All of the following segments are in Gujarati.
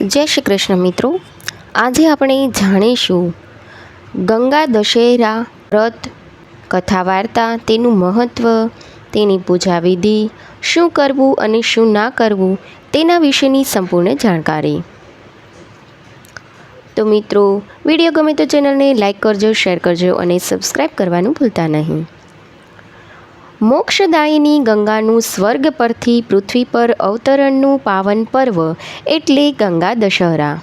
જય શ્રી કૃષ્ણ મિત્રો. આજે આપણે જાણીશું ગંગા દશેરા વ્રત, કથા વાર્તા, તેનું મહત્ત્વ તેની પૂજા વિધિ, શું કરવું અને શું ના કરવું, તેના વિશેની સંપૂર્ણ જાણકારી. તો મિત્રો, વીડિયો ગમે તો ચેનલને લાઇક કરજો, શેર કરજો અને સબસ્ક્રાઈબ કરવાનું ભૂલતા નહીં. મોક્ષદાયિની ગંગાનું સ્વર્ગ પરથી પૃથ્વી પર અવતરણનું પાવન પર્વ એટલે ગંગા દશહરા.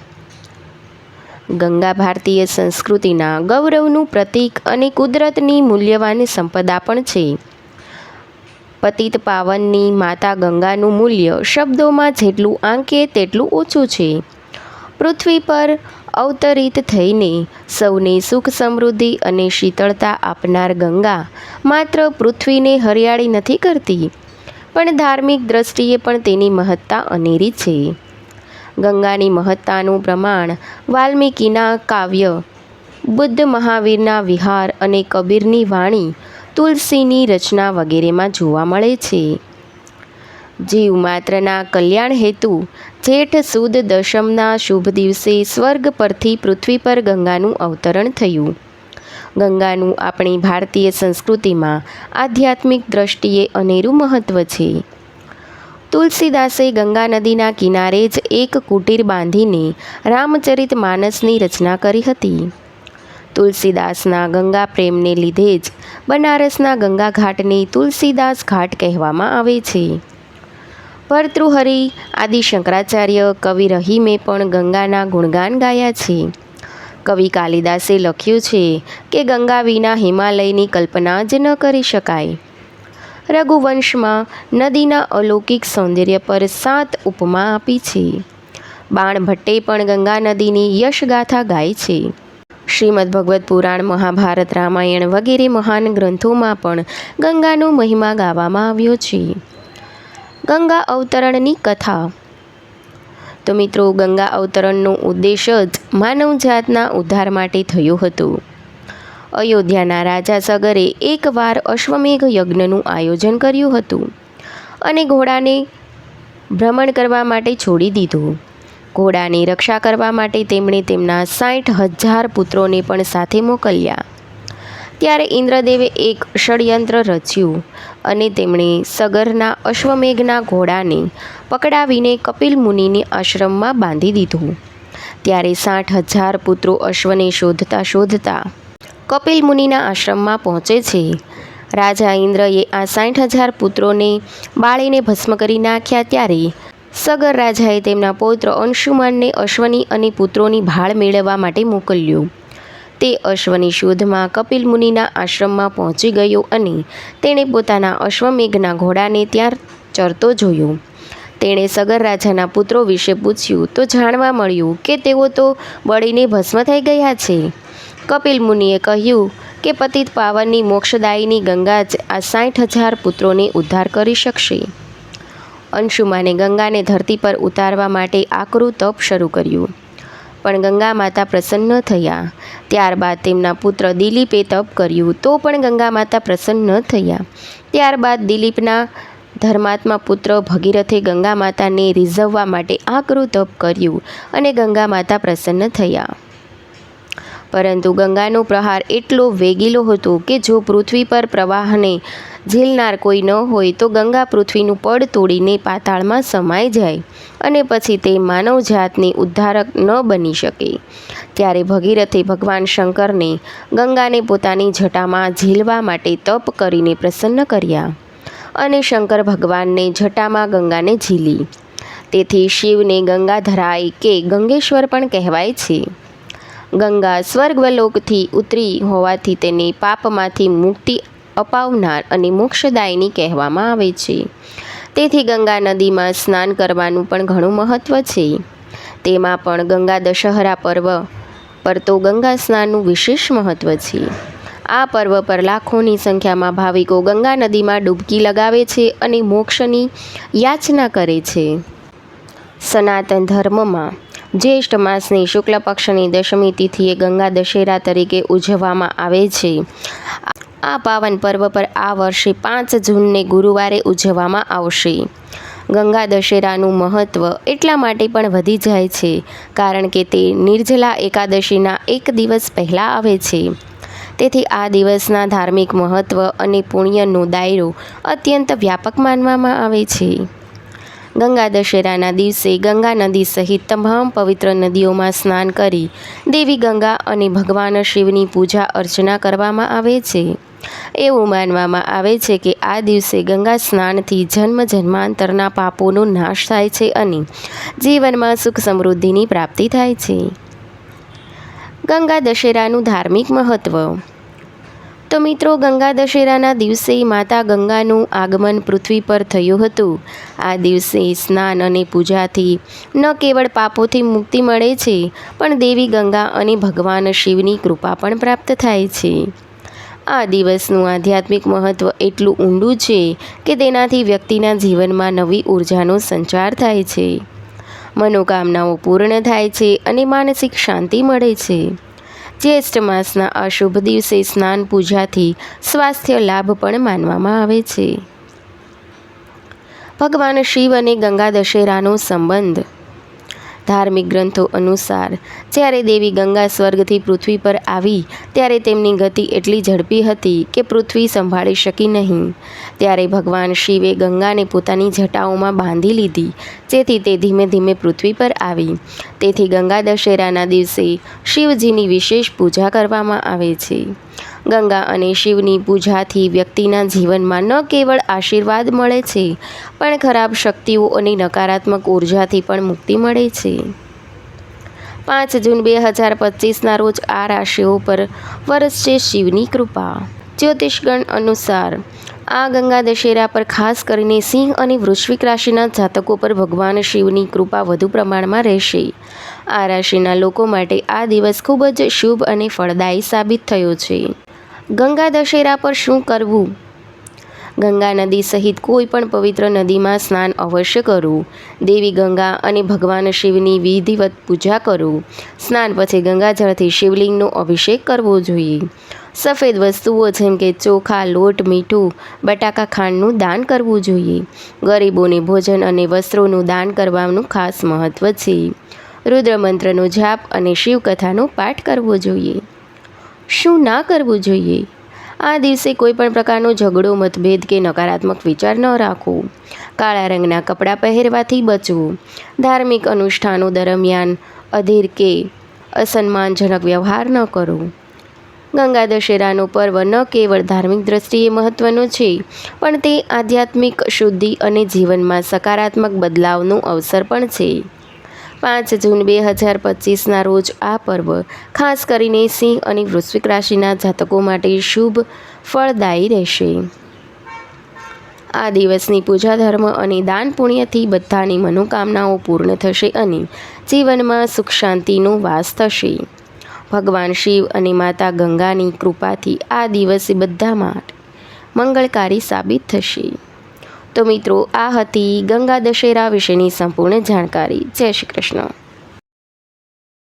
ગંગા ભારતીય સંસ્કૃતિના ગૌરવનું પ્રતીક અને કુદરતની મૂલ્યવાન સંપદા પણ છે. પતિત પાવનની માતા ગંગાનું મૂલ્ય શબ્દોમાં જેટલું આંકે તેટલું ઓછું છે. પૃથ્વી પર અવતરિત થઈને સૌને સુખ સમૃદ્ધિ અને શીતળતા આપનાર ગંગા માત્ર પૃથ્વીને હરિયાળી નથી કરતી, પણ ધાર્મિક દ્રષ્ટિએ પણ તેની મહત્તા અનેરી છે. ગંગાની મહત્તાનું પ્રમાણ વાલ્મીકીના કાવ્ય, બુદ્ધ મહાવીરના વિહાર અને કબીરની વાણી, તુલસીની રચના વગેરેમાં જોવા મળે છે. જીવ માત્રના કલ્યાણ હેતુ, જેઠ સુદ દશમના શુભ દિવસે સ્વર્ગ પરથી પૃથ્વી પર ગંગાનું અવતરણ થયું. ગંગાનું આપણી ભારતીય સંસ્કૃતિમાં આધ્યાત્મિક દ્રષ્ટિએ અનેરું મહત્ત્વ છે. તુલસીદાસે ગંગા નદીના કિનારે જ એક કુટીર બાંધીને રામચરિત માનસની રચના કરી હતી. તુલસીદાસના ગંગા પ્રેમને લીધે જ બનારસના ગંગા ઘાટને તુલસીદાસ ઘાટ કહેવામાં આવે છે. ભર્તૃહરિ આદિ શંકરાચાર્ય કવિ રહીમે પણ ગંગાના ગુણગાન ગાયા છે. કવિ કાલિદાસે લખ્યું છે કે ગંગા વિના હિમાલયની કલ્પના જ ન કરી શકાય. રઘુવંશમાં નદીના અલૌકિક સૌંદર્ય પર સાત ઉપમા આપી છે. બાણ ભટ્ટે પણ ગંગા નદીની યશગાથા ગાય છે. શ્રીમદ ભગવદ્ પુરાણ મહાભારત રામાયણ વગેરે મહાન ગ્રંથોમાં પણ ગંગાનો મહિમા ગાવામાં આવ્યો છે. ગંગા અવતરણની કથા. તો મિત્રો, ગંગા અવતરણનો ઉદ્દેશ જ માનવજાતના ઉદ્ધાર માટે થયો હતો. અયોધ્યાના રાજા સગરે એકવાર અશ્વમેઘ યજ્ઞનું આયોજન કર્યું હતું અને ઘોડાને ભ્રમણ કરવા માટે છોડી દીધું. ઘોડાની રક્ષા કરવા માટે તેમણે તેમના સાઠ હજાર પુત્રોને પણ સાથે મોકલ્યા. ત્યારે ઇન્દ્રદેવે એક ષડયંત્ર રચ્યું અને તેમણે સગરના અશ્વમેઘના ઘોડાને પકડાવીને કપિલ મુનિની આશ્રમમાં બાંધી દીધું. ત્યારે સાઠ હજાર પુત્રો અશ્વને શોધતા શોધતા કપિલ મુનિના આશ્રમમાં પહોંચે છે. રાજા ઇન્દ્રએ આ સાઠ હજાર પુત્રોને બાળીને ભસ્મ કરી નાખ્યા ત્યારે સગર રાજાએ તેમના પૌત્ર અંશુમાનને અશ્વની અને પુત્રોની ભાળ મેળવવા માટે મોકલ્યું. તે અશ્વની શોધમાં કપિલ મુનિના આશ્રમમાં પહોંચી ગયો અને તેણે પોતાના અશ્વમેઘના ઘોડાને ત્યાં ચરતો જોયો. તેણે સગર રાજાના પુત્રો વિશે પૂછ્યું, તો જાણવા મળ્યું કે તેઓ તો બળીને ભસ્મ થઈ ગયા છે? કપિલ મુનિએ કહ્યું કે પતિત પાવનની મોક્ષદાયીની ગંગા જ આ સાઠ હજાર પુત્રોને ઉદ્ધાર કરી શકશે. અંશુમાને ગંગાને ધરતી પર ઉતારવા માટે આકરું તપ શરૂ કર્યું. પણ ગંગા માતા પ્રસન્ન થયા. ત્યારબાદ તેમના પુત્ર દિલીપે તપ કર્યું, તો પણ ગંગા માતા પ્રસન્ન થયા. ત્યારબાદ દિલીપના ધર્માત્મા પુત્ર ભગીરથે ગંગા માતાને રીઝવવા માટે આકરું તપ કર્યું અને ગંગા માતા પ્રસન્ન થયા. પરંતુ ગંગાનો પ્રહાર એટલો વેગીલો હતો કે જો પૃથ્વી પર પ્રવાહને ઝીલનાર કોઈ ન હોય તો ગંગા પૃથ્વીનું પડ તોડીને પાતાળમાં સમાઈ જાય અને પછી તે માનવજાતની ઉદ્ધારક ન બની શકે. ત્યારે ભગીરથે ભગવાન શંકરને ગંગાને પોતાની જટામાં ઝીલવા માટે તપ કરીને પ્રસન્ન કર્યા અને શંકર ભગવાનને જટામાં ગંગાને ઝીલી. તેથી શિવને ગંગા ધરાય કે ગંગેશ્વર પણ કહેવાય છે. ગંગા સ્વર્ગવલોકથી ઉતરી હોવાથી તેને પાપમાંથી મુક્તિ અપાવનાર અને મોક્ષદાયની કહેવામાં આવે છે. તેથી ગંગા નદીમાં સ્નાન કરવાનું પણ ઘણું મહત્ત્વ છે. તેમાં પણ ગંગા દશહરા પર્વ પર તો ગંગા સ્નાનનું વિશેષ મહત્ત્વ છે. આ પર્વ પર લાખોની સંખ્યામાં ભાવિકો ગંગા નદીમાં ડૂબકી લગાવે છે અને મોક્ષની યાચના કરે છે. સનાતન ધર્મમાં જ્યેષ્ઠ માસની શુક્લ પક્ષની દશમી તિથિએ ગંગા દશેરા તરીકે ઉજવવામાં આવે છે. આ પાવન પર્વ પર આ વર્ષે પાંચ જૂનને ગુરુવારે ઉજવવામાં આવશે. ગંગા દશેરાનું મહત્ત્વ એટલા માટે પણ વધી જાય છે, કારણ કે તે નિર્જલા એકાદશીના એક દિવસ પહેલાં આવે છે. તેથી આ દિવસના ધાર્મિક મહત્ત્વ અને પુણ્યનો દાયરો અત્યંત વ્યાપક માનવામાં આવે છે. ગંગા દશેરાના દિવસે ગંગા નદી સહિત તમામ પવિત્ર નદીઓમાં સ્નાન કરી દેવી ગંગા અને ભગવાન શિવની પૂજા અર્ચના કરવામાં આવે છે. એવું માનવામાં આવે છે કે આ દિવસે ગંગા સ્નાનથી જન્મ જન્માંતરના પાપોનો નાશ થાય છે અને જીવનમાં સુખ સમૃદ્ધિની પ્રાપ્તિ થાય છે. ગંગા દશેરાનું ધાર્મિક મહત્ત્વ તો મિત્રો, ગંગા દશેરાના દિવસે માતા ગંગાનું આગમન પૃથ્વી પર થયું હતું. આ દિવસે સ્નાન અને પૂજાથી ન કેવળ પાપોથી મુક્તિ મળે છે, પણ દેવી ગંગા અને ભગવાન શિવની કૃપા પણ પ્રાપ્ત થાય છે. આ દિવસનું આધ્યાત્મિક મહત્ત્વ એટલું ઊંડું છે કે તેનાથી વ્યક્તિના જીવનમાં નવી ઉર્જાનો સંચાર થાય છે. મનોકામનાઓ પૂર્ણ થાય છે અને માનસિક શાંતિ મળે છે. જ્યેષ્ઠ માસના અશુભ દિવસે સ્નાન પૂજાથી સ્વાસ્થ્ય લાભ પણ માનવામાં આવે છે. ભગવાન શિવ અને ગંગા દશેરાનો સંબંધ ધાર્મિક ગ્રંથો અનુસાર. જ્યારે દેવી ગંગા સ્વર્ગથી પૃથ્વી પર આવી, ત્યારે તેમની ગતિ એટલી ઝડપી હતી કે પૃથ્વી સંભાળી શકી નહીં. ત્યારે ભગવાન શિવે ગંગાને પોતાની જટાઓમાં બાંધી લીધી, જેથી તે ધીમે ધીમે પૃથ્વી પર આવી. તેથી ગંગા દશેરાના દિવસે શિવજીની વિશેષ પૂજા કરવામાં આવે છે. ગંગા અને શિવની પૂજાથી વ્યક્તિના જીવનમાં ન કેવળ આશીર્વાદ મળે છે, પણ ખરાબ શક્તિઓ અને નકારાત્મક ઉર્જાથી પણ મુક્તિ મળે છે. પાંચ જૂન બે હજાર પચીસના રોજ આ રાશિઓ પર વરસશે શિવની કૃપા. જ્યોતિષગણ અનુસાર, આ ગંગા દશેરા પર ખાસ કરીને સિંહ અને વૃશ્વિક રાશિના જાતકો પર ભગવાન શિવની કૃપા વધુ પ્રમાણમાં રહેશે. આ રાશિના લોકો માટે આ દિવસ ખૂબ જ શુભ અને ફળદાયી સાબિત થયો છે. ગંગા દશેરા પર શું કરવું? ગંગા નદી સહિત કોઈ પણ પવિત્ર નદીમાં સ્નાન અવશ્ય કરવું દેવી ગંગા અને ભગવાન શિવની વિધિવત પૂજા કરવું સ્નાન પછી ગંગાજળથી શિવલિંગનો અભિષેક કરવો જોઈએ. સફેદ વસ્તુઓ જેમ કે ચોખા, લોટ, મીઠું, બટાકા ખાંડનું દાન કરવું જોઈએ. ગરીબોને ભોજન અને વસ્ત્રોનું દાન કરવાનું ખાસ મહત્ત્વ છે. રુદ્ર મંત્રનો જાપ અને શિવકથાનો પાઠ કરવો જોઈએ. શું ના કરવું જોઈએ? આ દિવસે કોઈ પણ પ્રકારનો ઝઘડો, મતભેદ કે નકારાત્મક વિચાર ન રાખવો કાળા રંગના કપડાં પહેરવાથી બચવું. ધાર્મિક અનુષ્ઠાનો દરમિયાન અધીર કે અસન્માનજનક વ્યવહાર ન કરવો ગંગા દશેરાનો પર્વ ન કેવળ ધાર્મિક દ્રષ્ટિએ મહત્ત્વનો છે, પણ તે આધ્યાત્મિક શુદ્ધિ અને જીવનમાં સકારાત્મક બદલાવનો અવસર પણ છે. પાંચ જૂન બે હજાર પચીસના રોજ આ પર્વ ખાસ કરીને સિંહ અને વૃશ્વિક રાશિના જાતકો માટે શુભ ફળદાયી રહેશે. આ દિવસની પૂજા ધર્મ અને દાન પુણ્યથી બધાની મનોકામનાઓ પૂર્ણ થશે અને જીવનમાં સુખ શાંતિનો વાસ થશે. ભગવાન શિવ અને માતા ગંગાની કૃપાથી આ દિવસે બધા માટે મંગળકારી સાબિત થશે. તો મિત્રો આ હતી ગંગા દશેરા વિશેની સંપૂર્ણ જાણકારી. જય શ્રી કૃષ્ણ.